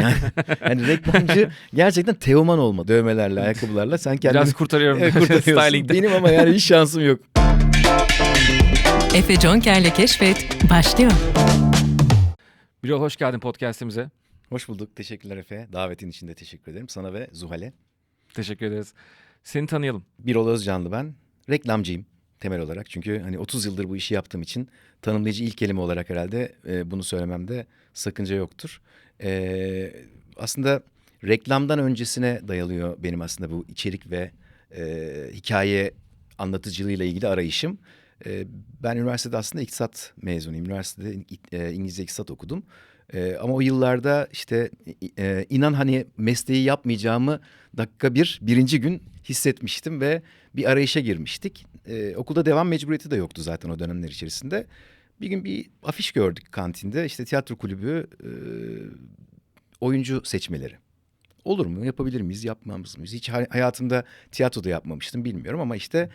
Yani, yani reklamcı gerçekten Teoman olma dövmelerle, ayakkabılarla. Sen kendini Biraz kurtarıyorum. Evet, kurtarıyorsun. Styling'de. Benim ama yani hiç şansım yok. Efe Conker'le Keşfet başlıyor. Birol hoş geldin podcastimize. Hoş bulduk. Teşekkürler Efe. Davetin için de teşekkür ederim. Sana ve Zuhal'e. Teşekkür ederiz. Seni tanıyalım. Birol Özcanlı ben. Reklamcıyım temel olarak. Çünkü hani 30 yıldır bu işi yaptığım için tanımlayıcı ilk kelime olarak herhalde e, bunu söylememde sakınca yoktur. E, aslında reklamdan öncesine dayalıyor benim aslında bu içerik ve e, hikaye anlatıcılığıyla ilgili arayışım. E, ben üniversitede aslında iktisat mezunuyum. Üniversitede e, İngilizce iktisat okudum. E, ama o yıllarda işte e, inan hani mesleği yapmayacağımı dakika bir, birinci gün hissetmiştim ve bir arayışa girmiştik. E, okulda devam mecburiyeti de yoktu zaten o dönemler içerisinde. Bir gün bir afiş gördük kantinde. İşte tiyatro kulübü e, oyuncu seçmeleri. Olur mu? Yapabilir miyiz? Yapmamız mıyız? Hiç hayatımda tiyatroda yapmamıştım bilmiyorum ama işte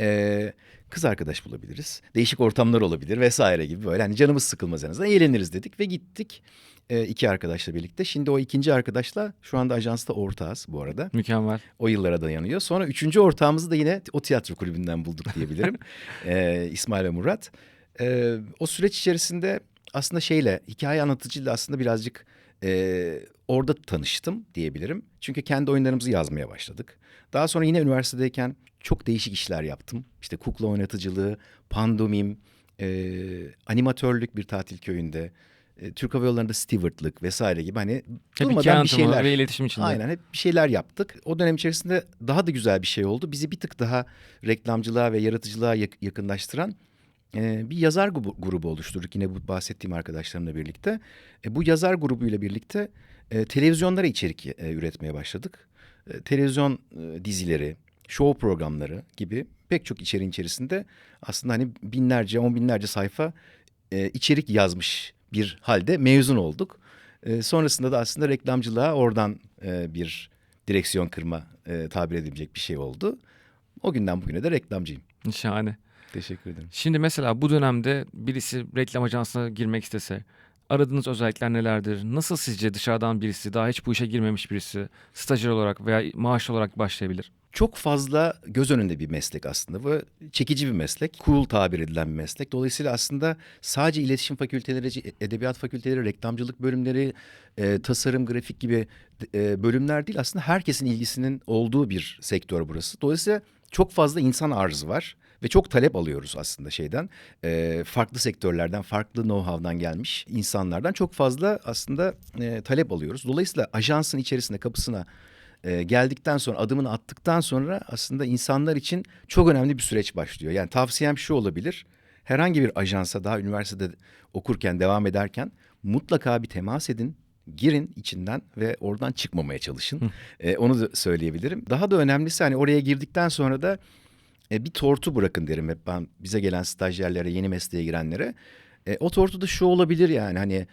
e, kız arkadaş bulabiliriz. Değişik ortamlar olabilir vesaire gibi böyle hani canımız sıkılmaz en azından eğleniriz dedik ve gittik e, iki arkadaşla birlikte. Şimdi o ikinci arkadaşla şu anda ajansta ortağız bu arada. Mükemmel. O yıllara dayanıyor. Sonra üçüncü ortağımızı da yine o tiyatro kulübünden bulduk diyebilirim. e, İsmail ve Murat. E, o süreç içerisinde aslında şeyle hikaye anlatıcıyla aslında birazcık e, orada tanıştım diyebilirim. Çünkü kendi oyunlarımızı yazmaya başladık. Daha sonra yine üniversitedeyken çok değişik işler yaptım. İşte kukla oynatıcılığı, pandomim, e, animatörlük bir tatil köyünde, e, Türk Hava Yolları'nda stewardlık vesaire gibi hani Hep durmadan bir şeyler. ve iletişim içinde. Aynen hep bir şeyler yaptık. O dönem içerisinde daha da güzel bir şey oldu. Bizi bir tık daha reklamcılığa ve yaratıcılığa yak- yakınlaştıran e, bir yazar grubu, oluşturduk. Yine bu bahsettiğim arkadaşlarımla birlikte. E, bu yazar grubuyla birlikte e, televizyonlara içerik e, üretmeye başladık. E, televizyon e, dizileri, show programları gibi pek çok içeriğin içerisinde aslında hani binlerce, on binlerce sayfa e, içerik yazmış bir halde mezun olduk. E, sonrasında da aslında reklamcılığa oradan e, bir direksiyon kırma e, tabir edilecek bir şey oldu. O günden bugüne de reklamcıyım. Şahane. Teşekkür ederim. Şimdi mesela bu dönemde birisi reklam ajansına girmek istese aradığınız özellikler nelerdir? Nasıl sizce dışarıdan birisi daha hiç bu işe girmemiş birisi stajyer olarak veya maaş olarak başlayabilir? Çok fazla göz önünde bir meslek aslında ve çekici bir meslek. Cool tabir edilen bir meslek. Dolayısıyla aslında sadece iletişim fakülteleri, edebiyat fakülteleri, reklamcılık bölümleri, e, tasarım, grafik gibi e, bölümler değil. Aslında herkesin ilgisinin olduğu bir sektör burası. Dolayısıyla çok fazla insan arzı var ve çok talep alıyoruz aslında şeyden. E, farklı sektörlerden, farklı know-how'dan gelmiş insanlardan çok fazla aslında e, talep alıyoruz. Dolayısıyla ajansın içerisinde kapısına e, geldikten sonra adımını attıktan sonra aslında insanlar için çok önemli bir süreç başlıyor. Yani tavsiyem şu olabilir. Herhangi bir ajansa daha üniversitede okurken devam ederken mutlaka bir temas edin. Girin içinden ve oradan çıkmamaya çalışın. E, onu da söyleyebilirim. Daha da önemlisi hani oraya girdikten sonra da e, bir tortu bırakın derim hep ben bize gelen stajyerlere, yeni mesleğe girenlere. E, o tortu da şu olabilir yani hani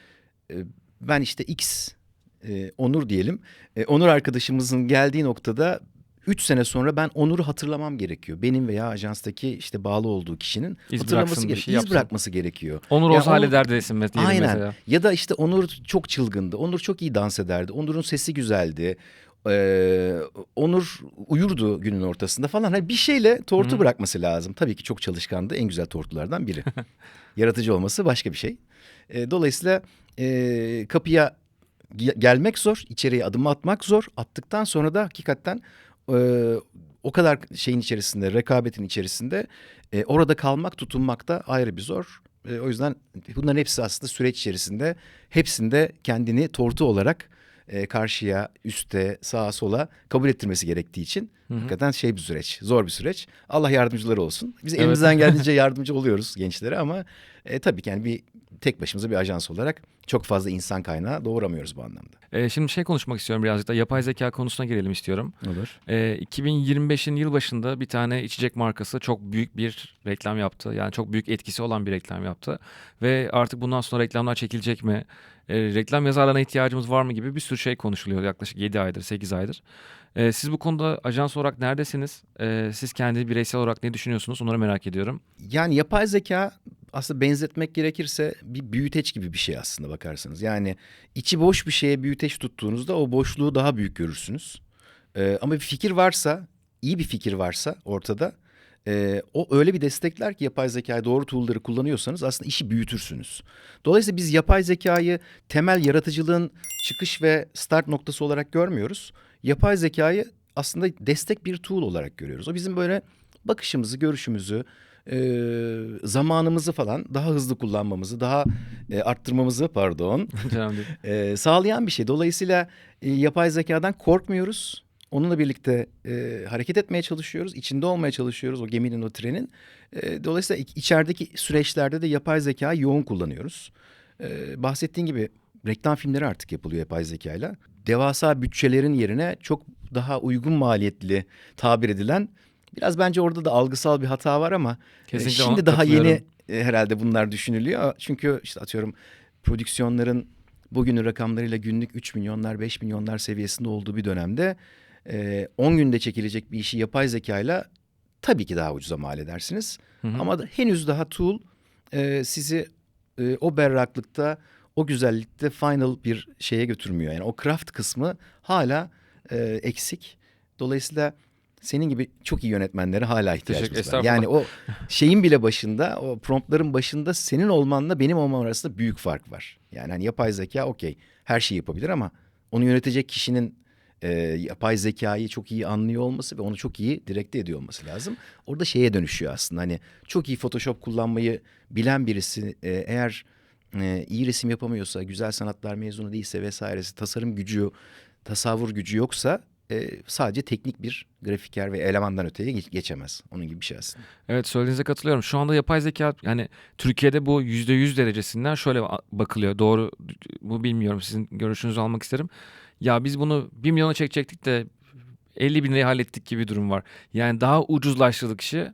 e, ben işte X e, Onur diyelim. E, Onur arkadaşımızın geldiği noktada üç sene sonra ben Onur'u hatırlamam gerekiyor. Benim veya ajanstaki işte bağlı olduğu kişinin İz hatırlaması gerekiyor. şey İz yapsın. bırakması gerekiyor. Onur Ya olsa Onur- halleder desin diyelim Aynen. mesela. Ya da işte Onur çok çılgındı. Onur çok iyi dans ederdi. Onur'un sesi güzeldi. Ee, Onur uyurdu günün ortasında falan. Hani bir şeyle tortu Hı. bırakması lazım. Tabii ki çok çalışkandı. En güzel tortulardan biri. Yaratıcı olması başka bir şey. Ee, dolayısıyla e, kapıya ge- gelmek zor. içeriye adım atmak zor. Attıktan sonra da hakikaten e, o kadar şeyin içerisinde, rekabetin içerisinde e, orada kalmak, tutunmak da ayrı bir zor. E, o yüzden bunların hepsi aslında süreç içerisinde hepsinde kendini tortu olarak e, karşıya, üste, sağa, sola kabul ettirmesi gerektiği için Hı hı. hakikaten şey bir süreç, zor bir süreç. Allah yardımcıları olsun. Biz Evet. elimizden geldiğince yardımcı oluyoruz gençlere ama e, tabii ki yani bir tek başımıza bir ajans olarak çok fazla insan kaynağı doğuramıyoruz bu anlamda. Ee, şimdi şey konuşmak istiyorum birazcık da yapay zeka konusuna girelim istiyorum. Olur. Ee, 2025'in yılbaşında bir tane içecek markası çok büyük bir reklam yaptı. Yani çok büyük etkisi olan bir reklam yaptı. Ve artık bundan sonra reklamlar çekilecek mi? Ee, reklam yazarlarına ihtiyacımız var mı gibi bir sürü şey konuşuluyor yaklaşık 7 aydır, 8 aydır. Ee, siz bu konuda ajans olarak neredesiniz? Ee, siz kendi bireysel olarak ne düşünüyorsunuz? Onları merak ediyorum. Yani yapay zeka aslında benzetmek gerekirse bir büyüteç gibi bir şey aslında bakarsanız. Yani içi boş bir şeye büyüteç tuttuğunuzda o boşluğu daha büyük görürsünüz. Ee, ama bir fikir varsa, iyi bir fikir varsa ortada e, o öyle bir destekler ki yapay zekayı doğru tool'ları kullanıyorsanız aslında işi büyütürsünüz. Dolayısıyla biz yapay zekayı temel yaratıcılığın çıkış ve start noktası olarak görmüyoruz. Yapay zekayı aslında destek bir tool olarak görüyoruz. O bizim böyle bakışımızı, görüşümüzü, e, zamanımızı falan daha hızlı kullanmamızı, daha e, arttırmamızı pardon e, sağlayan bir şey. Dolayısıyla e, yapay zekadan korkmuyoruz. Onunla birlikte e, hareket etmeye çalışıyoruz, içinde olmaya çalışıyoruz o geminin, o trenin. E, dolayısıyla iç- içerideki süreçlerde de yapay zekayı yoğun kullanıyoruz. E, bahsettiğin gibi reklam filmleri artık yapılıyor yapay zekayla. Devasa bütçelerin yerine çok daha uygun maliyetli tabir edilen, biraz bence orada da algısal bir hata var ama e, Kesinlikle şimdi daha yeni e, herhalde bunlar düşünülüyor. Çünkü işte atıyorum prodüksiyonların bugünün rakamlarıyla günlük 3 milyonlar 5 milyonlar seviyesinde olduğu bir dönemde e, 10 günde çekilecek bir işi yapay zekayla tabii ki daha ucuza mal edersiniz. Hı hı. Ama da henüz daha tool e, sizi e, o berraklıkta, o güzellikte final bir şeye götürmüyor. Yani o craft kısmı hala e, eksik. Dolayısıyla senin gibi çok iyi yönetmenlere hala ihtiyacımız var. Yani o şeyin bile başında, o promptların başında senin olmanla benim olmam arasında büyük fark var. Yani hani yapay zeka okey her şeyi yapabilir ama onu yönetecek kişinin e, yapay zekayı çok iyi anlıyor olması ve onu çok iyi direkte ediyor olması lazım. Orada şeye dönüşüyor aslında hani çok iyi Photoshop kullanmayı bilen birisi e, eğer e, iyi resim yapamıyorsa, güzel sanatlar mezunu değilse vesairesi, tasarım gücü, tasavvur gücü yoksa e, sadece teknik bir grafiker ve elemandan öteye geç- geçemez. Onun gibi bir şey aslında. Evet söylediğinize katılıyorum. Şu anda yapay zeka yani Türkiye'de bu %100 derecesinden şöyle ba- bakılıyor. Doğru bu bilmiyorum sizin görüşünüzü almak isterim. Ya biz bunu 1 milyona çekecektik de 50 bin liraya hallettik gibi bir durum var. Yani daha ucuzlaştırdık işi.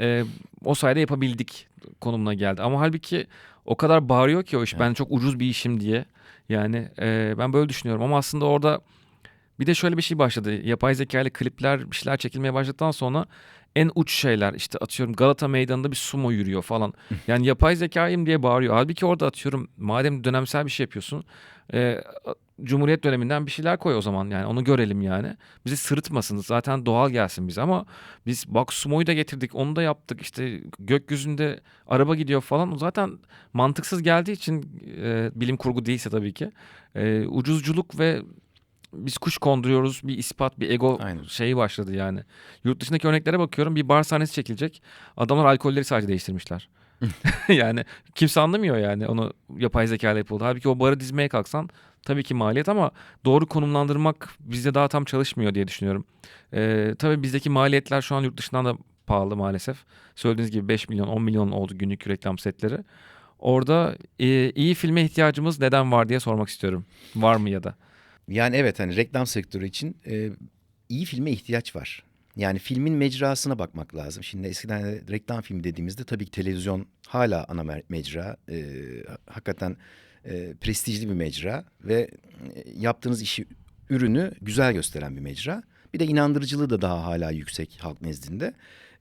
Ee, o sayede yapabildik konumuna geldi. Ama halbuki o kadar bağırıyor ki o iş. Ben çok ucuz bir işim diye. Yani e, ben böyle düşünüyorum ama aslında orada bir de şöyle bir şey başladı. Yapay zeka ile klipler bir şeyler çekilmeye başladıktan sonra en uç şeyler işte atıyorum Galata Meydanı'nda bir sumo yürüyor falan. Yani yapay zekayım diye bağırıyor. Halbuki orada atıyorum madem dönemsel bir şey yapıyorsun e, Cumhuriyet döneminden bir şeyler koy o zaman yani onu görelim yani. Bizi sırıtmasın zaten doğal gelsin bize ama biz bak sumoyu da getirdik onu da yaptık işte gökyüzünde araba gidiyor falan o zaten mantıksız geldiği için e, bilim kurgu değilse tabii ki e, ucuzculuk ve biz kuş konduruyoruz bir ispat bir ego Aynen. şeyi başladı yani. Yurt dışındaki örneklere bakıyorum bir bar sahnesi çekilecek adamlar alkolleri sadece değiştirmişler. yani kimse anlamıyor yani onu yapay zeka ile yapıldı. Halbuki o barı dizmeye kalksan tabii ki maliyet ama doğru konumlandırmak bizde daha tam çalışmıyor diye düşünüyorum. Ee, tabii bizdeki maliyetler şu an yurt dışından da pahalı maalesef. Söylediğiniz gibi 5 milyon 10 milyon oldu günlük reklam setleri. Orada e, iyi filme ihtiyacımız neden var diye sormak istiyorum. Var mı ya da? Yani evet hani reklam sektörü için e, iyi filme ihtiyaç var. Yani filmin mecrasına bakmak lazım. Şimdi eskiden de reklam filmi dediğimizde tabii ki televizyon hala ana mecra. E, hakikaten e, prestijli bir mecra ve e, yaptığınız işi, ürünü güzel gösteren bir mecra. Bir de inandırıcılığı da daha hala yüksek halk nezdinde.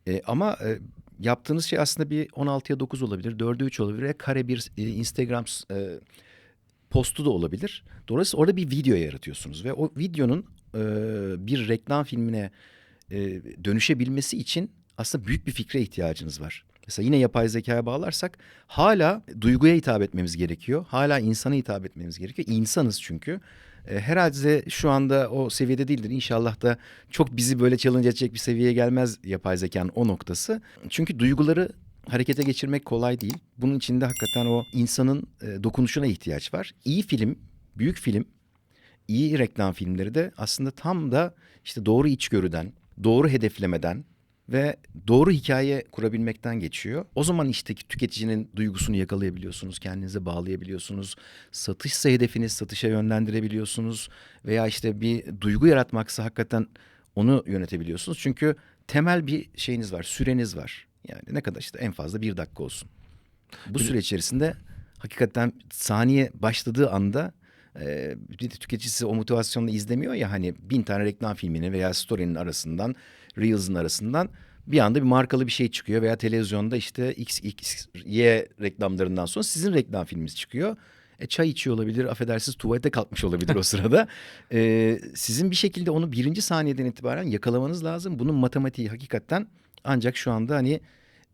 E, ama e, yaptığınız şey aslında bir 16'ya 9 olabilir, 4'e 3 olabilir kare bir e, Instagram e, postu da olabilir. Dolayısıyla orada bir video yaratıyorsunuz ve o videonun e, bir reklam filmine e, dönüşebilmesi için aslında büyük bir fikre ihtiyacınız var. Mesela yine yapay zekaya bağlarsak hala duyguya hitap etmemiz gerekiyor. Hala insana hitap etmemiz gerekiyor. İnsanız çünkü. E, herhalde şu anda o seviyede değildir. İnşallah da çok bizi böyle challenge edecek bir seviyeye gelmez yapay zekanın o noktası. Çünkü duyguları harekete geçirmek kolay değil. Bunun içinde hakikaten o insanın e, dokunuşuna ihtiyaç var. İyi film, büyük film, iyi reklam filmleri de aslında tam da işte doğru içgörüden, doğru hedeflemeden ve doğru hikaye kurabilmekten geçiyor. O zaman işte tüketicinin duygusunu yakalayabiliyorsunuz, kendinize bağlayabiliyorsunuz. Satışsa hedefiniz satışa yönlendirebiliyorsunuz veya işte bir duygu yaratmaksa hakikaten onu yönetebiliyorsunuz. Çünkü temel bir şeyiniz var, süreniz var. Yani ne kadar işte en fazla bir dakika olsun. Bu süre içerisinde hakikaten saniye başladığı anda e, bir de tüketici size o motivasyonla izlemiyor ya hani bin tane reklam filmini veya story'nin arasından, reels'ın arasından bir anda bir markalı bir şey çıkıyor veya televizyonda işte X, X, Y reklamlarından sonra sizin reklam filminiz çıkıyor. E, çay içiyor olabilir, affedersiniz tuvalete kalkmış olabilir o sırada. E, sizin bir şekilde onu birinci saniyeden itibaren yakalamanız lazım. Bunun matematiği hakikaten ancak şu anda hani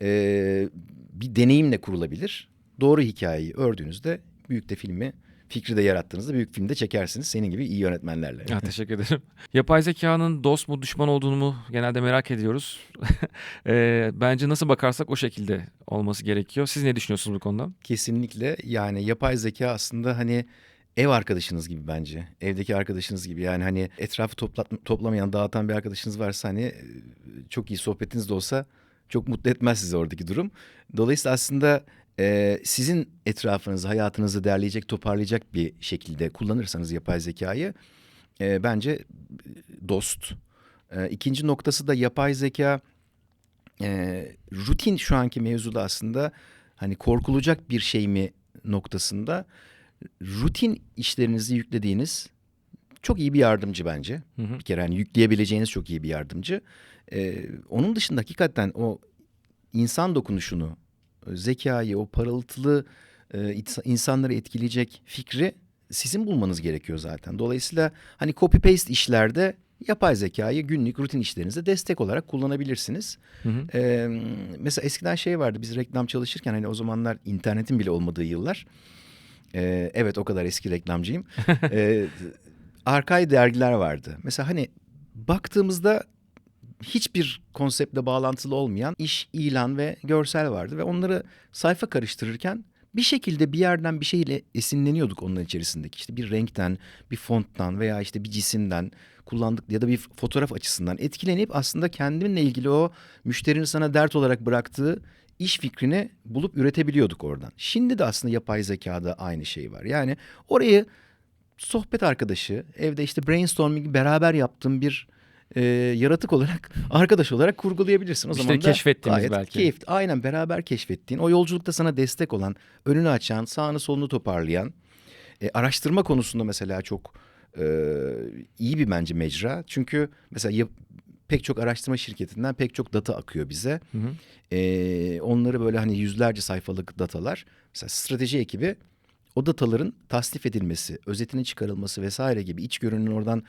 e, bir deneyimle kurulabilir. Doğru hikayeyi ördüğünüzde büyük de filmi, fikri de yarattığınızda büyük filmde çekersiniz. Senin gibi iyi yönetmenlerle. Ya, teşekkür ederim. Yapay zekanın dost mu düşman olduğunu mu genelde merak ediyoruz. Eee, bence nasıl bakarsak o şekilde olması gerekiyor. Siz ne düşünüyorsunuz bu konuda? Kesinlikle yani yapay zeka aslında hani ev arkadaşınız gibi bence. Evdeki arkadaşınız gibi yani hani etrafı toplat, toplamayan, dağıtan bir arkadaşınız varsa hani e, çok iyi sohbetiniz de olsa çok mutlu etmez sizi oradaki durum. Dolayısıyla aslında e, sizin etrafınızı, hayatınızı derleyecek, toparlayacak bir şekilde kullanırsanız yapay zekayı e, bence dost. E, ikinci noktası da yapay zeka e, rutin şu anki mevzuda aslında hani korkulacak bir şey mi noktasında rutin işlerinizi yüklediğiniz çok iyi bir yardımcı bence. Hı hı. Bir kere hani yükleyebileceğiniz çok iyi bir yardımcı. Ee, onun dışında hakikaten o insan dokunuşunu, zekayı, o parıltılı e, ins- insanları etkileyecek fikri sizin bulmanız gerekiyor zaten. Dolayısıyla hani copy paste işlerde yapay zekayı günlük rutin işlerinize destek olarak kullanabilirsiniz. Hı hı. Ee, mesela eskiden şey vardı biz reklam çalışırken hani o zamanlar internetin bile olmadığı yıllar. Ee, evet o kadar eski reklamcıyım. Ee, arkay dergiler vardı. Mesela hani baktığımızda hiçbir konseptle bağlantılı olmayan iş, ilan ve görsel vardı. Ve onları sayfa karıştırırken bir şekilde bir yerden bir şeyle esinleniyorduk onların içerisindeki. İşte bir renkten, bir fonttan veya işte bir cisimden kullandık ya da bir fotoğraf açısından etkilenip aslında kendinle ilgili o müşterinin sana dert olarak bıraktığı iş fikrini bulup üretebiliyorduk oradan. Şimdi de aslında yapay zekada aynı şey var. Yani orayı sohbet arkadaşı, evde işte brainstorming beraber yaptığım bir e, yaratık olarak, arkadaş olarak kurgulayabilirsin. O İşte zaman da keşfettiğimiz gayet belki. keyif. Aynen beraber keşfettiğin, o yolculukta sana destek olan, önünü açan, sağını solunu toparlayan, e, araştırma konusunda mesela çok e, iyi bir bence mecra. Çünkü mesela pek çok araştırma şirketinden pek çok data akıyor bize. Hı hı. Ee, onları böyle hani yüzlerce sayfalık datalar. Mesela strateji ekibi o dataların tasnif edilmesi, özetinin çıkarılması vesaire gibi iç görünümün oradan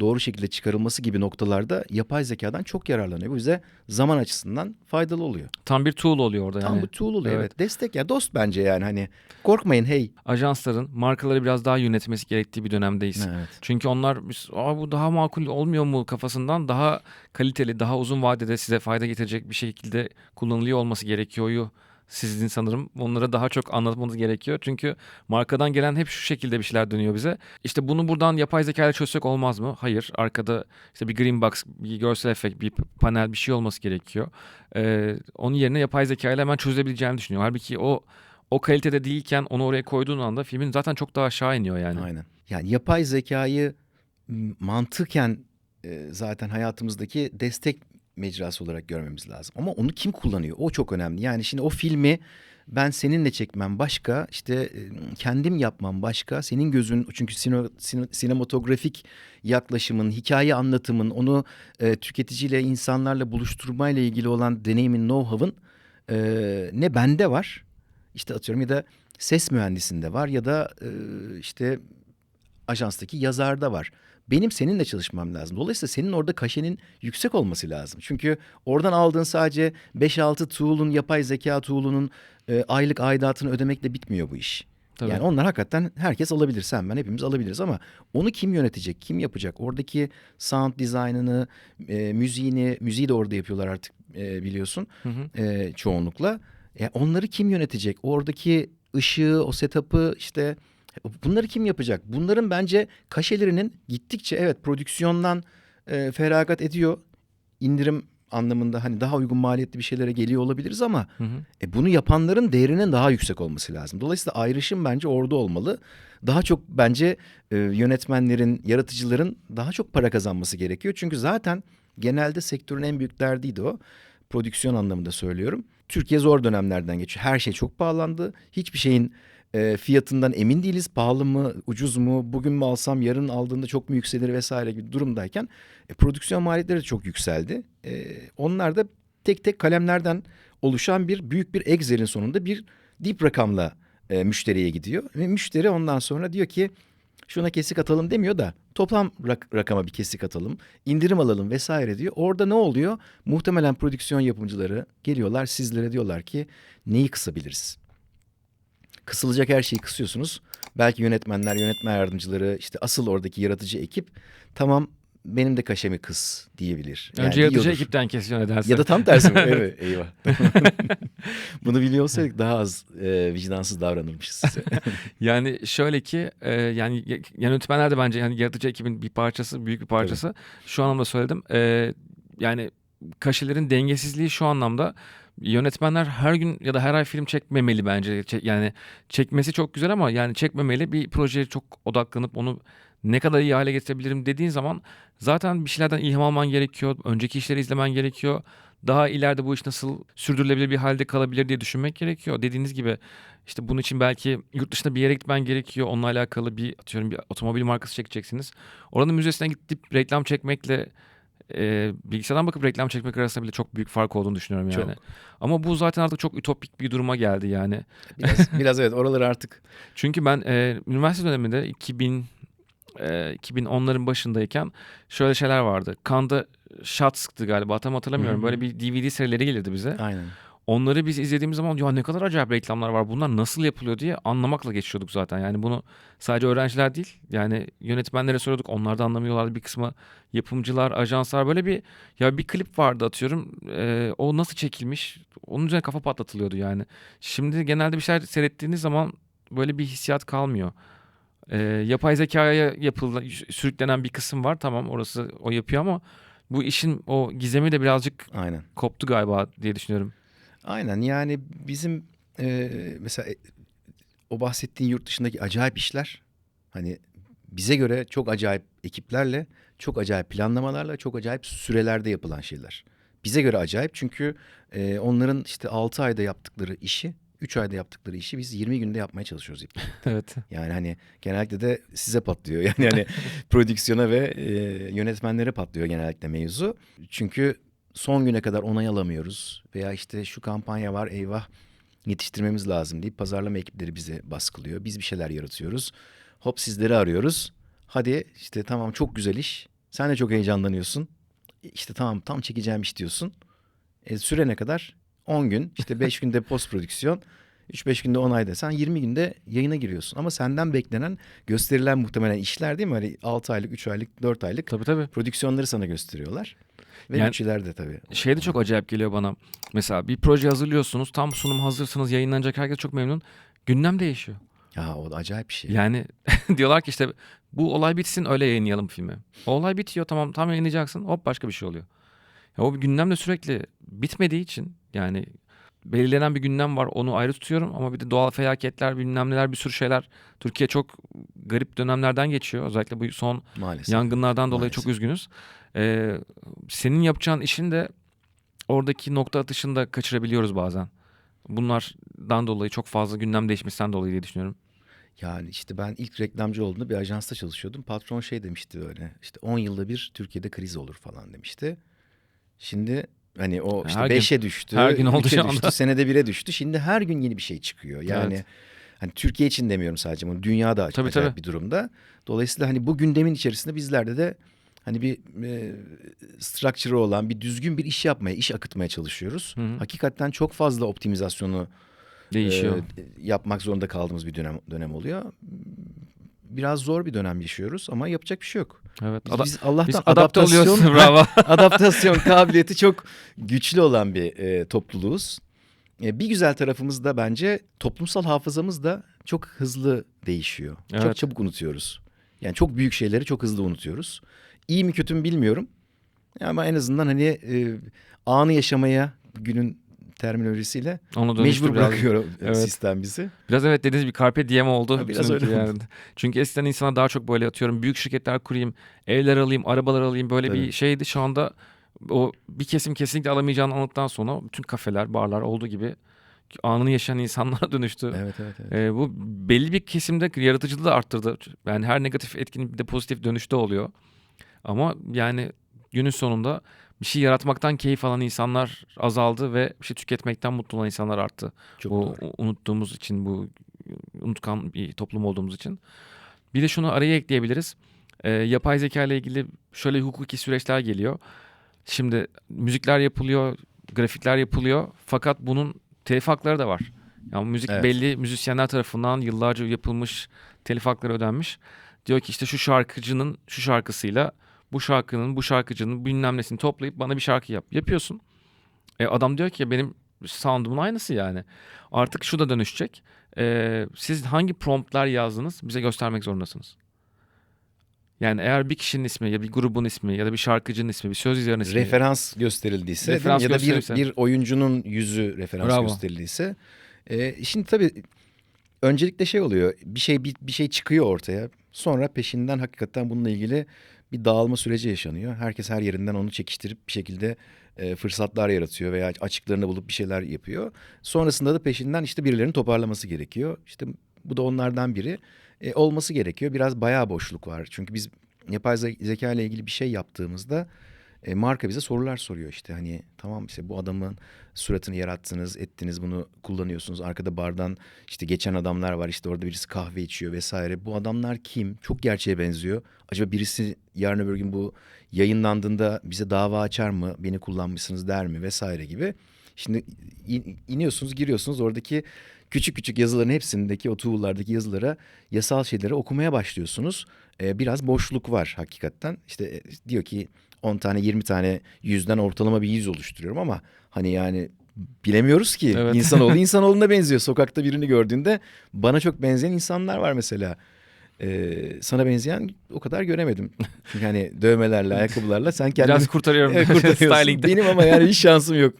doğru şekilde çıkarılması gibi noktalarda yapay zekadan çok yararlanıyor. Bu bize zaman açısından faydalı oluyor. Tam bir tool oluyor orada Tam yani. bu tool oluyor Evet. evet. Destek ya dost bence yani hani korkmayın hey. Ajansların markaları biraz daha yönetmesi gerektiği bir dönemdeyiz. Evet. Çünkü onlar biz, Aa, bu daha makul olmuyor mu kafasından daha kaliteli, daha uzun vadede size fayda getirecek bir şekilde kullanılıyor olması gerekiyoryu sizin sanırım onlara daha çok anlatmanız gerekiyor. Çünkü markadan gelen hep şu şekilde bir şeyler dönüyor bize. İşte bunu buradan yapay zeka ile çözsek olmaz mı? Hayır. Arkada işte bir green box, bir görsel efekt, bir panel bir şey olması gerekiyor. Ee, onun yerine yapay zeka ile hemen çözebileceğini düşünüyor. Halbuki o o kalitede değilken onu oraya koyduğun anda filmin zaten çok daha aşağı iniyor yani. Aynen. Yani yapay zekayı mantıken e, zaten hayatımızdaki destek mecrası olarak görmemiz lazım. Ama onu kim kullanıyor? O çok önemli. Yani şimdi o filmi ben seninle çekmem başka, işte e, kendim yapmam başka. Senin gözün çünkü sino, sino- sinematografik yaklaşımın, hikaye anlatımın, onu e, tüketiciyle, insanlarla buluşturmayla ilgili olan deneyimin, know-how'ın e, ne bende var, işte atıyorum ya da ses mühendisinde var ya da e, işte ajanstaki yazarda var. Benim seninle çalışmam lazım. Dolayısıyla senin orada kaşenin yüksek olması lazım. Çünkü oradan aldığın sadece 5-6 tool'un, yapay zeka tool'unun e, aylık aidatını ödemekle bitmiyor bu iş. Tabii. Yani onlar hakikaten herkes alabilir. Sen ben hepimiz alabiliriz ama onu kim yönetecek, kim yapacak? Oradaki sound dizaynını, e, müziğini, müziği de orada yapıyorlar artık e, biliyorsun Hı hı. e, çoğunlukla. E, onları kim yönetecek? Oradaki ışığı, o setup'ı işte bunları kim yapacak? Bunların bence kaşelerinin gittikçe evet prodüksiyondan e, feragat ediyor. İndirim anlamında hani daha uygun maliyetli bir şeylere geliyor olabiliriz ama Hı hı. e, bunu yapanların değerinin daha yüksek olması lazım. Dolayısıyla ayrışım bence orada olmalı. Daha çok bence e, yönetmenlerin, yaratıcıların daha çok para kazanması gerekiyor. Çünkü zaten genelde sektörün en büyük derdiydi o. Prodüksiyon anlamında söylüyorum. Türkiye zor dönemlerden geçiyor. Her şey çok pahalandı. Hiçbir şeyin e, fiyatından emin değiliz. Pahalı mı, ucuz mu, bugün mü alsam yarın aldığında çok mu yükselir vesaire gibi durumdayken e, prodüksiyon maliyetleri de çok yükseldi. E, onlar da tek tek kalemlerden oluşan bir büyük bir Excel'in sonunda bir dip rakamla e, müşteriye gidiyor. Ve müşteri ondan sonra diyor ki şuna kesik atalım demiyor da toplam rak- rakama bir kesik atalım, indirim alalım vesaire diyor. Orada ne oluyor? Muhtemelen prodüksiyon yapımcıları geliyorlar sizlere diyorlar ki neyi kısabiliriz? Kısılacak her şeyi kısıyorsunuz. Belki yönetmenler, yönetmen yardımcıları, işte asıl oradaki yaratıcı ekip tamam benim de kaşemi kıs diyebilir. Yani Önce yaratıcı diyordur. ekipten kesiyor ne dersin? Ya da tam tersi mi? Evet, eyvah. Bunu biliyor olsaydık daha az e, vicdansız davranırmışız size. Yani şöyle ki e, yani yönetmenler de bence yani yaratıcı ekibin bir parçası, büyük bir parçası. Şu anlamda söyledim. E, yani kaşelerin dengesizliği şu anlamda yönetmenler her gün ya da her ay film çekmemeli bence. Yani çekmesi çok güzel ama yani çekmemeli. Bir projeye çok odaklanıp onu ne kadar iyi hale getirebilirim dediğin zaman zaten bir şeylerden ilham alman gerekiyor. Önceki işleri izlemen gerekiyor. Daha ileride bu iş nasıl sürdürülebilir bir halde kalabilir diye düşünmek gerekiyor. Dediğiniz gibi işte bunun için belki yurt dışında bir yere gitmen gerekiyor. Onunla alakalı bir atıyorum bir otomobil markası çekeceksiniz. Oranın müzesine gidip reklam çekmekle e, bilgisayardan bakıp reklam çekmek arasında bile çok büyük fark olduğunu düşünüyorum yani. Çok. Ama bu zaten artık çok ütopik bir duruma geldi yani. Biraz, biraz evet oraları artık Çünkü ben e, üniversite döneminde 2000 e, 2010'ların başındayken şöyle şeyler vardı. Kanda Shots'tı galiba tam hatırlamıyorum. Hı hı. Böyle bir DVD serileri gelirdi bize. aynen. Onları biz izlediğimiz zaman ya ne kadar acayip reklamlar var bunlar nasıl yapılıyor diye anlamakla geçiyorduk zaten. Yani bunu sadece öğrenciler değil yani yönetmenlere soruyorduk onlar da anlamıyorlardı bir kısmı yapımcılar ajanslar böyle bir ya bir klip vardı atıyorum Ee, o nasıl çekilmiş onun üzerine kafa patlatılıyordu yani. Şimdi genelde bir şeyler seyrettiğiniz zaman böyle bir hissiyat kalmıyor. Ee, yapay zekaya yapılan sürüklenen bir kısım var tamam orası o yapıyor ama bu işin o gizemi de birazcık Aynen. koptu galiba diye düşünüyorum. Aynen yani bizim e, mesela e, o bahsettiğin yurt dışındaki acayip işler hani bize göre çok acayip ekiplerle, çok acayip planlamalarla, çok acayip sürelerde yapılan şeyler. Bize göre acayip çünkü e, onların işte 6 ayda yaptıkları işi, 3 ayda yaptıkları işi biz 20 günde yapmaya çalışıyoruz. Evet. Yani hani genellikle de size patlıyor. Yani hani prodüksiyona ve e, yönetmenlere patlıyor genellikle mevzu. Çünkü son güne kadar onay alamıyoruz veya işte şu kampanya var eyvah yetiştirmemiz lazım deyip pazarlama ekipleri bize baskılıyor. Biz bir şeyler yaratıyoruz. Hop sizleri arıyoruz. Hadi işte tamam çok güzel iş. Sen de çok heyecanlanıyorsun. İşte tamam tam çekeceğim iş diyorsun. E, süre ne kadar? 10 gün. İşte 5 günde post prodüksiyon. 3-5 günde onay desen 20 günde yayına giriyorsun. Ama senden beklenen gösterilen muhtemelen işler değil mi? Hani 6 aylık, 3 aylık, 4 aylık Tabii tabii. prodüksiyonları sana gösteriyorlar. Ve Yani- bütçeler de tabii. Şey de çok acayip geliyor bana. Mesela bir proje hazırlıyorsunuz. Tam sunum hazırsınız. Yayınlanacak. Herkes çok memnun. Gündem değişiyor. Ya o da acayip bir şey. Yani diyorlar ki işte bu olay bitsin öyle yayınlayalım filmi. O olay bitiyor tamam tam yayınlayacaksın. Hop başka bir şey oluyor. Ya o bir gündem de sürekli bitmediği için yani belirlenen bir gündem var onu ayrı tutuyorum ama bir de doğal felaketler bilmem neler bir sürü şeyler Türkiye çok garip dönemlerden geçiyor özellikle bu son Maalesef. Yangınlardan dolayı Maalesef. çok üzgünüz. Ee, senin yapacağın işin de oradaki nokta atışını da kaçırabiliyoruz bazen. Bunlardan dolayı çok fazla gündem değişmesinden dolayı diye düşünüyorum. Yani işte ben ilk reklamcı olduğumda bir ajansta çalışıyordum. Patron şey demişti öyle. İşte 10 yılda bir Türkiye'de kriz olur falan demişti. Şimdi hani o işte Her gün- 5'e düştü. her gün oldu 3'e şu anda. düştü. Senede 1'e düştü. Şimdi her gün yeni bir şey çıkıyor. Yani Evet. hani Türkiye için demiyorum sadece bunu. Dünya da Tabii, acayip tabii. bir durumda. Dolayısıyla hani bu gündemin içerisinde bizlerde de hani bir e, structure olan bir düzgün bir iş yapmaya, iş akıtmaya çalışıyoruz. Hı hı. Hakikaten çok fazla optimizasyonu Değişiyor. e, yapmak zorunda kaldığımız bir dönem dönem oluyor. Biraz zor bir dönem yaşıyoruz ama yapacak bir şey yok. Evet. Biz, biz Allah'tan biz adapte adaptasyon. Bravo. adaptasyon kabiliyeti çok güçlü olan bir e, topluluğuz. E, bir güzel tarafımız da bence toplumsal hafızamız da çok hızlı değişiyor. Çok Evet. çabuk unutuyoruz. Yani çok büyük şeyleri çok hızlı unutuyoruz. İyi mi kötü mü bilmiyorum. Ama en azından hani e, anı yaşamaya günün terminolojisiyle Onu mecbur biraz. bırakıyor Evet. sistem bizi. Biraz evet dediğiniz bir carpe diem oldu. Ha, biraz öyle yani. Çünkü eskiden insana daha çok böyle atıyorum büyük şirketler kurayım, evler alayım, arabalar alayım böyle bir Tabii. şeydi. Şu anda o bir kesim kesinlikle alamayacağını anladıktan sonra bütün kafeler, barlar olduğu gibi anını yaşayan insanlara dönüştü. Evet evet evet. Ee, bu belli bir kesimde yaratıcılığı da arttırdı. Yani her negatif etkinin bir de pozitif dönüşte oluyor. Ama yani günün sonunda bir şey yaratmaktan keyif alan insanlar azaldı ve bir şey tüketmekten mutlu olan insanlar arttı. Çok bu doğru. unuttuğumuz için bu unutkan bir toplum olduğumuz için. Bir de şunu araya ekleyebiliriz. Ee, yapay zeka ile ilgili şöyle hukuki süreçler geliyor. Şimdi müzikler yapılıyor, grafikler yapılıyor fakat bunun telif hakları da var. Yani müzik Evet. belli müzisyenler tarafından yıllarca yapılmış, telif hakları ödenmiş. Diyor ki işte şu şarkıcının şu şarkısıyla bu şarkının bu şarkıcının bilmem nesini toplayıp bana bir şarkı yap. Yapıyorsun. E, adam diyor ki benim sound'umun aynısı yani. Artık şu da dönüşecek. E, siz hangi promptlar yazdınız bize göstermek zorundasınız. Yani eğer bir kişinin ismi ya bir grubun ismi ya da bir şarkıcının ismi, bir söz yazarının ismi. referans gösterildiyse? Referans ya da bir, bir oyuncunun yüzü referans Bravo. gösterildiyse. E, şimdi tabii öncelikle şey oluyor. Bir şey bir, bir şey çıkıyor ortaya. Sonra peşinden hakikaten bununla ilgili bir dağılma süreci yaşanıyor. Herkes her yerinden onu çekiştirip bir şekilde e, fırsatlar yaratıyor veya açıklarını bulup bir şeyler yapıyor. Sonrasında da peşinden işte birilerinin toparlaması gerekiyor. İşte bu da onlardan biri. E, olması gerekiyor. Biraz bayağı boşluk var. Çünkü biz yapay ze- zeka ile ilgili bir şey yaptığımızda e, marka bize sorular soruyor işte hani tamam işte bu adamın suratını yarattınız, ettiniz bunu kullanıyorsunuz. Arkada bardan işte geçen adamlar var işte orada birisi kahve içiyor vesaire. Bu adamlar kim? Çok gerçeğe benziyor. Acaba birisi yarın öbür gün bu yayınlandığında bize dava açar mı? Beni kullanmışsınız der mi vesaire gibi. Şimdi in- iniyorsunuz, giriyorsunuz oradaki küçük küçük yazıların hepsindeki o tool'lardaki yazılara yasal şeyleri okumaya başlıyorsunuz. Ee, biraz boşluk var hakikaten. İşte e, diyor ki 10 tane 20 tane yüzden ortalama bir yüz oluşturuyorum ama hani yani bilemiyoruz ki. Evet. İnsanoğlu insanoğluna benziyor. Sokakta birini gördüğünde bana çok benzeyen insanlar var mesela. Ee, sana benzeyen o kadar göremedim. Hani dövmelerle, ayakkabılarla sen kendini Biraz kurtarıyorum Evet, kurtarıyorsun. Benim ama yani hiç şansım yok.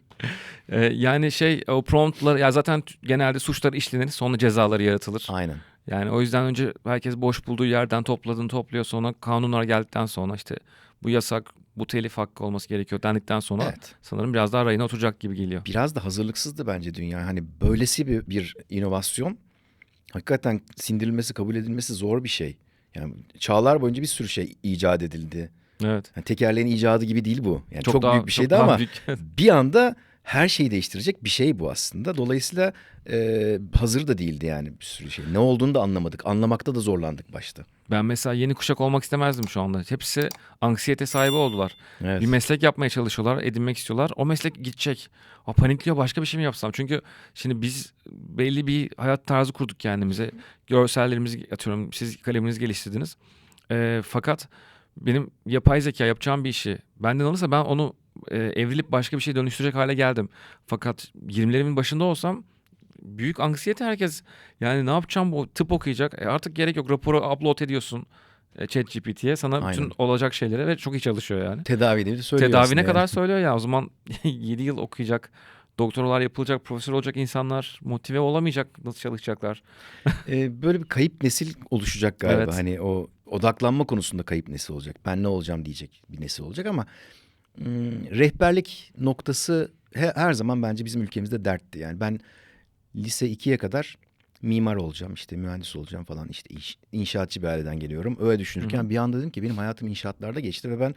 E, yani şey o promptlar ya zaten genelde suçlar işlenir sonra cezaları yaratılır. Aynen. Yani o yüzden önce herkes boş bulduğu yerden topladığını topluyor. Sonra kanunlar geldikten sonra işte bu yasak, bu telif hakkı olması gerekiyor dendikten sonra Evet. sanırım biraz daha rayına oturacak gibi geliyor. Biraz da hazırlıksızdı bence dünya. Hani böylesi bir, bir inovasyon hakikaten sindirilmesi, kabul edilmesi zor bir şey. Yani çağlar boyunca bir sürü şey icat edildi. Evet. Yani tekerleğin icadı gibi değil bu. Yani çok, daha- büyük bir çok şeydi ama büyük. bir anda her şeyi değiştirecek bir şey bu aslında. Dolayısıyla e, hazır da değildi yani bir sürü şey. Ne olduğunu da anlamadık. Anlamakta da zorlandık başta. ben mesela yeni kuşak olmak istemezdim şu anda. Hepsi anksiyete sahibi oldular. Evet. Bir meslek yapmaya çalışıyorlar, edinmek istiyorlar. O meslek gidecek. O panikliyor başka bir şey mi yapsam? Çünkü şimdi biz belli bir hayat tarzı kurduk kendimize. Görsellerimizi atıyorum siz kaleminizi geliştirdiniz. Ee, fakat benim yapay zeka yapacağım bir işi benden alırsa ben onu e, evrilip başka bir şey dönüştürecek hale geldim. Fakat 20'lerimin başında olsam büyük anksiyete herkes. Yani ne yapacağım bu tıp okuyacak. E artık gerek yok raporu upload ediyorsun e, ChatGPT'ye sana bütün Aynen. olacak şeyleri ve çok iyi çalışıyor yani. Tedavi de söylüyor Tedavi aslında ne kadar yani. söylüyor ya o zaman 7 yıl okuyacak, doktoralar yapılacak, profesör olacak insanlar motive olamayacak nasıl çalışacaklar? Ee, böyle bir kayıp nesil oluşacak galiba. Evet. Hani o odaklanma konusunda kayıp nesil olacak. Ben ne olacağım diyecek bir nesil olacak ama rehberlik noktası he- her zaman bence bizim ülkemizde dertti. Yani ben lise 2'ye kadar mimar olacağım, işte mühendis olacağım falan işte iş- inşaatçı bir aileden geliyorum. Öyle düşünürken bir anda dedim ki benim hayatım inşaatlarda geçti ve ben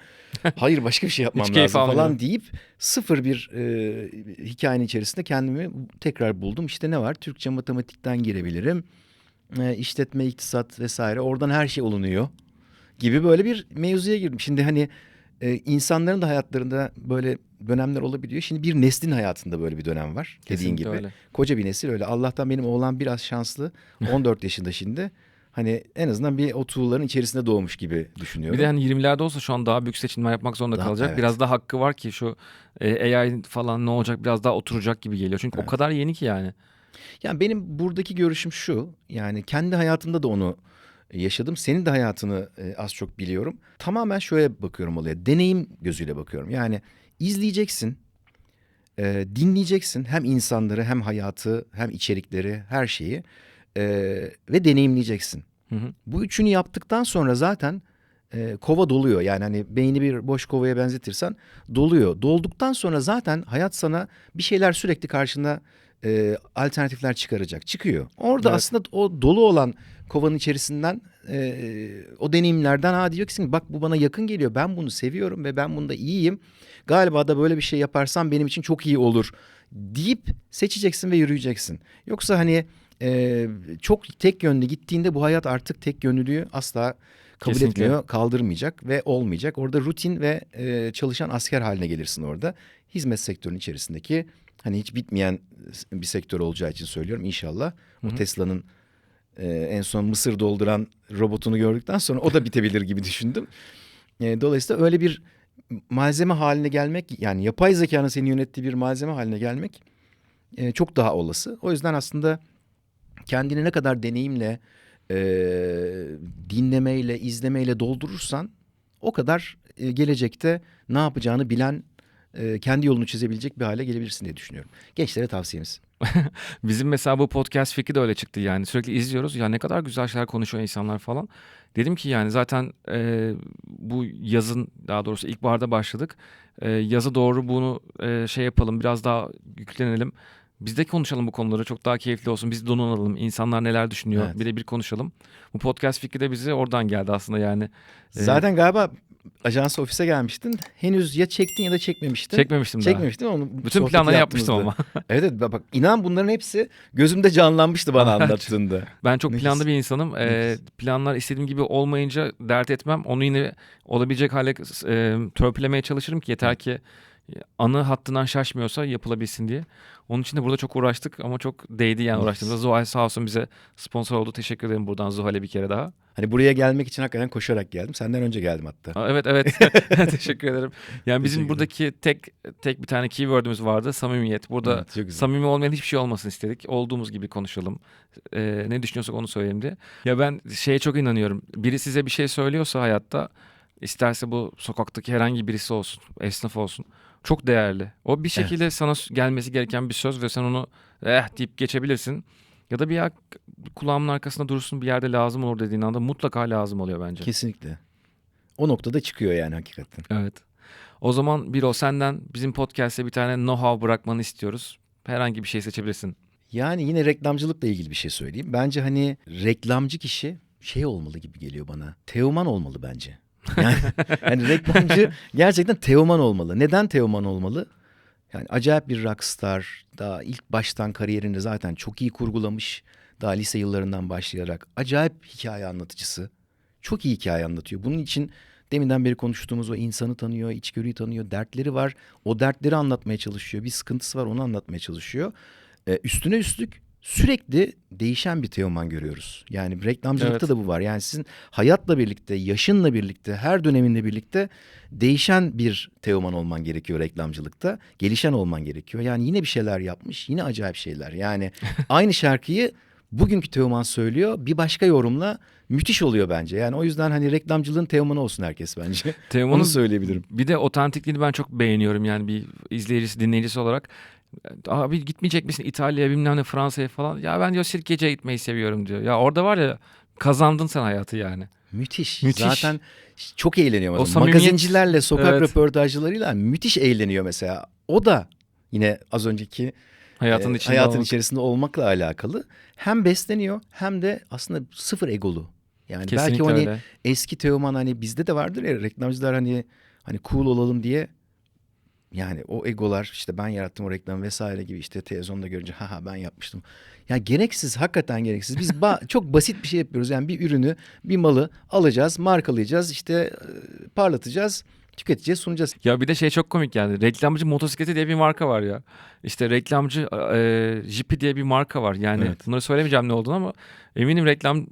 hayır başka bir şey yapmam lazım falan almıyorum. deyip sıfır bir e, hikayenin içerisinde kendimi tekrar buldum. İşte ne var? Türkçe matematikten girebilirim. E, işletme, iktisat vesaire oradan her şey olunuyor gibi böyle bir mevzuya girdim. Şimdi hani e, insanların da hayatlarında böyle dönemler olabiliyor. Şimdi bir neslin hayatında böyle bir dönem var dediğin Kesinlikle gibi. öyle. Koca bir nesil öyle. Allah'tan benim oğlan biraz şanslı. 14 yaşında şimdi. Hani en azından bir o tuğların içerisinde doğmuş gibi düşünüyorum. Bir de hani 20'lerde olsa şu an daha büyük seçimler yapmak zorunda Daha- kalacak. evet. Biraz daha hakkı var ki şu e, AI falan ne olacak biraz daha oturacak gibi geliyor. Çünkü o Evet. kadar yeni ki yani. Yani benim buradaki görüşüm şu. Yani kendi hayatımda da onu yaşadım. Senin de hayatını e, az çok biliyorum. Tamamen şöyle bakıyorum olaya. Deneyim gözüyle bakıyorum. Yani izleyeceksin, e, dinleyeceksin hem insanları hem hayatı hem içerikleri her şeyi e, ve deneyimleyeceksin. Hı hı. Bu üçünü yaptıktan sonra zaten e, kova doluyor. Yani hani beyni bir boş kovaya benzetirsen doluyor. Dolduktan sonra zaten hayat sana bir şeyler sürekli karşına e, alternatifler çıkaracak. Çıkıyor. Orada Evet. aslında o dolu olan kovanın içerisinden e, o deneyimlerden ha diyeceksin ki, bak bu bana yakın geliyor. Ben bunu seviyorum ve ben bunda iyiyim. Galiba da böyle bir şey yaparsam benim için çok iyi olur deyip seçeceksin ve yürüyeceksin. Yoksa hani e, çok tek yönlü gittiğinde bu hayat artık tek yönlülüğü asla kabul Kesinlikle. etmiyor, kaldırmayacak ve olmayacak. Orada rutin ve e, çalışan asker haline gelirsin orada. Hizmet sektörünün içerisindeki hani hiç bitmeyen bir sektör olacağı için söylüyorum inşallah. Hı O hı. Tesla'nın e, en son mısır dolduran robotunu gördükten sonra o da bitebilir gibi düşündüm. E, dolayısıyla öyle bir malzeme haline gelmek yani yapay zekanın seni yönettiği bir malzeme haline gelmek e, çok daha olası. O yüzden aslında kendini ne kadar deneyimle, e, dinlemeyle, izlemeyle doldurursan o kadar e, gelecekte ne yapacağını bilen, e, kendi yolunu çizebilecek bir hale gelebilirsin diye düşünüyorum. Gençlere tavsiyemiz. Bizim mesela bu podcast fikri de öyle çıktı yani. Sürekli izliyoruz. Ya ne kadar güzel şeyler konuşuyor insanlar falan. Dedim ki yani zaten e, bu yazın daha doğrusu ilkbaharda başladık. E, yazı doğru bunu e, şey yapalım biraz daha yüklenelim. Biz de konuşalım bu konuları çok daha keyifli olsun. Biz donanalım. İnsanlar neler düşünüyor. Evet. Bir de bir konuşalım. Bu podcast fikri de bize oradan geldi aslında yani. E, Zaten galiba ajansa ofise gelmiştin. Henüz ya çektin ya da çekmemiştin. çekmemiştim daha. Çekmemiştin onu. Bütün planları yapmıştım ama. Evet evet bak inan bunların hepsi gözümde canlanmıştı bana anlattığında. Ben çok Nefis. planlı bir insanım. Ee, planlar istediğim gibi olmayınca dert etmem. Onu yine olabilecek hale e, törpülemeye çalışırım ki yeter ki anı hattından şaşmıyorsa yapılabilsin diye. Onun için de burada çok uğraştık ama çok değdi yani uğraştığımızda. Zuhal sağ olsun bize sponsor oldu. Teşekkür ederim buradan Zuhal'e bir kere daha. Hani buraya gelmek için hakikaten koşarak geldim. Senden önce geldim hatta. Aa, Evet evet teşekkür ederim. Yani bizim Teşekkür buradaki tek tek bir tane keyword'ümüz vardı samimiyet. Burada Evet. Samimi olmayan hiçbir şey olmasın istedik. Olduğumuz gibi konuşalım. Ee, ne düşünüyorsak onu söyleyelim diye. Ya ben şeye çok inanıyorum. Biri size bir şey söylüyorsa hayatta isterse bu sokaktaki herhangi birisi olsun, esnaf olsun. Çok değerli. O bir şekilde sana gelmesi gereken bir söz ve sen onu eh deyip geçebilirsin. Ya da bir yak, kulağımın arkasında durursun bir yerde lazım olur dediğin anda mutlaka lazım oluyor bence. Kesinlikle. O noktada çıkıyor yani hakikaten. Evet. O zaman bir o senden bizim podcast'e bir tane know-how bırakmanı istiyoruz. Herhangi bir şey seçebilirsin. Yani yine reklamcılıkla ilgili bir şey söyleyeyim. Bence hani reklamcı kişi şey olmalı gibi geliyor bana. Teoman olmalı bence. Yani, yani reklamcı gerçekten Teoman olmalı. Neden Teoman olmalı? Yani acayip bir rockstar. Daha ilk baştan kariyerini zaten çok iyi kurgulamış. Daha lise yıllarından başlayarak acayip hikaye anlatıcısı. Çok iyi hikaye anlatıyor. Bunun için deminden beri konuştuğumuz o insanı tanıyor, içgörüyü tanıyor, dertleri var. O dertleri anlatmaya çalışıyor. Bir sıkıntısı var onu anlatmaya çalışıyor. Ee, üstüne üstlük sürekli değişen bir Teoman görüyoruz. Yani reklamcılıkta Evet. da bu var. Yani sizin hayatla birlikte, yaşınla birlikte, her döneminle birlikte değişen bir Teoman olman gerekiyor reklamcılıkta. Gelişen olman gerekiyor. Yani yine bir şeyler yapmış, yine acayip şeyler. Yani aynı şarkıyı bugünkü Teoman söylüyor, bir başka yorumla müthiş oluyor bence. Yani o yüzden hani reklamcılığın Teoman'ı olsun herkes bence. Teoman'ın Onu söyleyebilirim. Bir de otantikliğini ben çok beğeniyorum yani bir izleyicisi, dinleyicisi olarak. Abi gitmeyecek misin İtalya'ya bilmem ne Fransa'ya falan. Ya ben diyor Sirkeci'ye gitmeyi seviyorum diyor. Ya orada var ya kazandın sen hayatı yani. Müthiş. Müthiş. Zaten çok eğleniyor O mesela. samimiyet- Magazincilerle, sokak Evet. röportajlarıyla müthiş eğleniyor mesela. O da yine az önceki Hayatın e, içinde hayatın olmak. içerisinde olmakla alakalı. Hem besleniyor hem de aslında sıfır egolu. Yani Kesinlikle belki o hani öyle. eski Teoman hani bizde de vardır ya reklamcılar hani hani cool olalım diye yani o egolar işte ben yarattım o reklam vesaire gibi işte televizyonda görünce haha ben yapmıştım. Ya gereksiz hakikaten gereksiz. Biz ba- çok basit bir şey yapıyoruz. Yani bir ürünü, bir malı alacağız, markalayacağız, işte e, parlatacağız, tüketeceğiz, sunacağız. Ya bir de şey çok komik yani. Reklamcı motosikleti diye bir marka var ya. İşte reklamcı e, jipi diye bir marka var. Yani Evet. bunları söylemeyeceğim ne olduğunu ama eminim reklam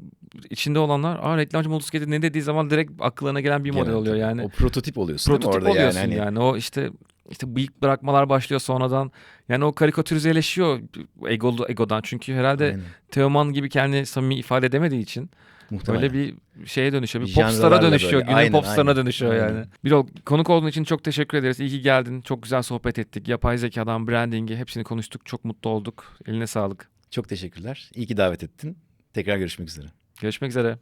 içinde olanlar aa reklamcı motosikleti ne dediği zaman direkt akıllarına gelen bir model Genelde. oluyor yani. O prototip oluyorsun değil mi prototip orada oluyorsun yani. yani. Hani O işte işte bıyık bırakmalar başlıyor sonradan. Yani o karikatürizeleşiyor egolu, egodan. Çünkü herhalde Aynen. Teoman gibi kendini samimi ifade edemediği için Muhtemelen. Böyle bir şeye dönüşüyor. Bir popstara dönüşüyor. Böyle. Günün aynen, popstarına aynen. dönüşüyor yani. Bir o konuk olduğun için çok teşekkür ederiz. İyi ki geldin. Çok güzel sohbet ettik. Yapay zekadan branding'i hepsini konuştuk. Çok mutlu olduk. Eline sağlık. Çok teşekkürler. İyi ki davet ettin. Tekrar görüşmek üzere. Görüşmek üzere.